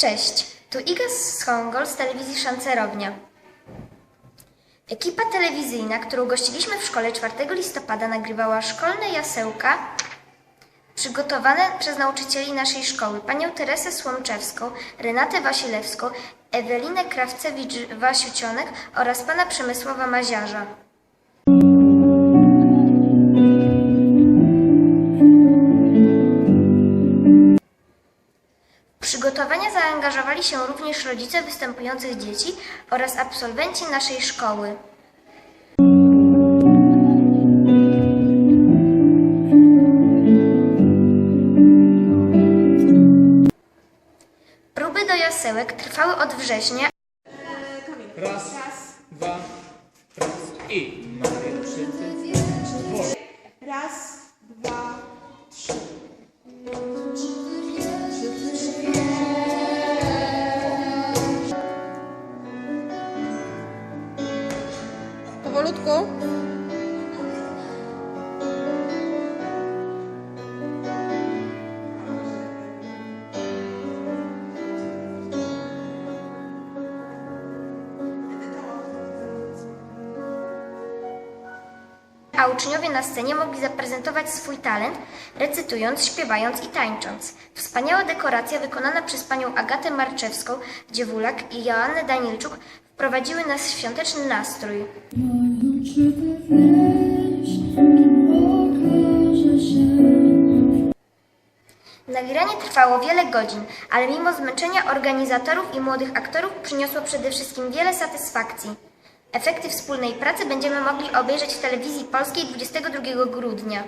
Cześć, tu Iga Schongol z telewizji Szancerownia. Ekipa telewizyjna, którą gościliśmy w szkole 4 listopada, nagrywała szkolne jasełka przygotowane przez nauczycieli naszej szkoły, panią Teresę Słomczewską, Renatę Wasilewską, Ewelinę Krawcewicz-Wasiucionek oraz pana Przemysława Maziarza. Się również rodzice występujących dzieci oraz absolwenci naszej szkoły. Próby do jasełek trwały od września, Raz, dwa, raz i. Maria malutko? A uczniowie na scenie mogli zaprezentować swój talent, recytując, śpiewając i tańcząc. Wspaniała dekoracja wykonana przez panią Agatę Marczewską, Dziewulak i Joannę Danielczuk wprowadziły nas w świąteczny nastrój. Nagranie trwało wiele godzin, ale mimo zmęczenia organizatorów i młodych aktorów przyniosło przede wszystkim wiele satysfakcji. Efekty wspólnej pracy będziemy mogli obejrzeć w telewizji polskiej 22 grudnia.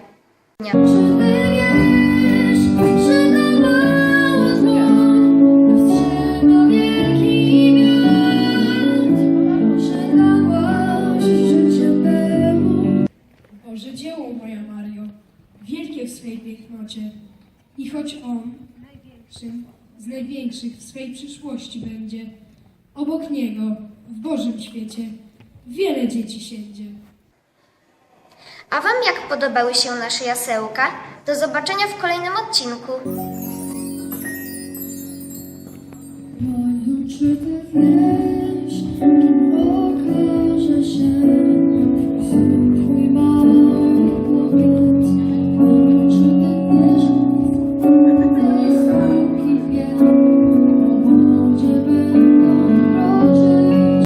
Boże dzieło, moja Mario, wielkie w swej pięknocie. I choć On, największym z największych w swej przyszłości będzie, obok Niego, w Bożym świecie, wiele dzieci siędzie. A Wam jak podobały się nasze jasełka? Do zobaczenia w kolejnym odcinku. Moją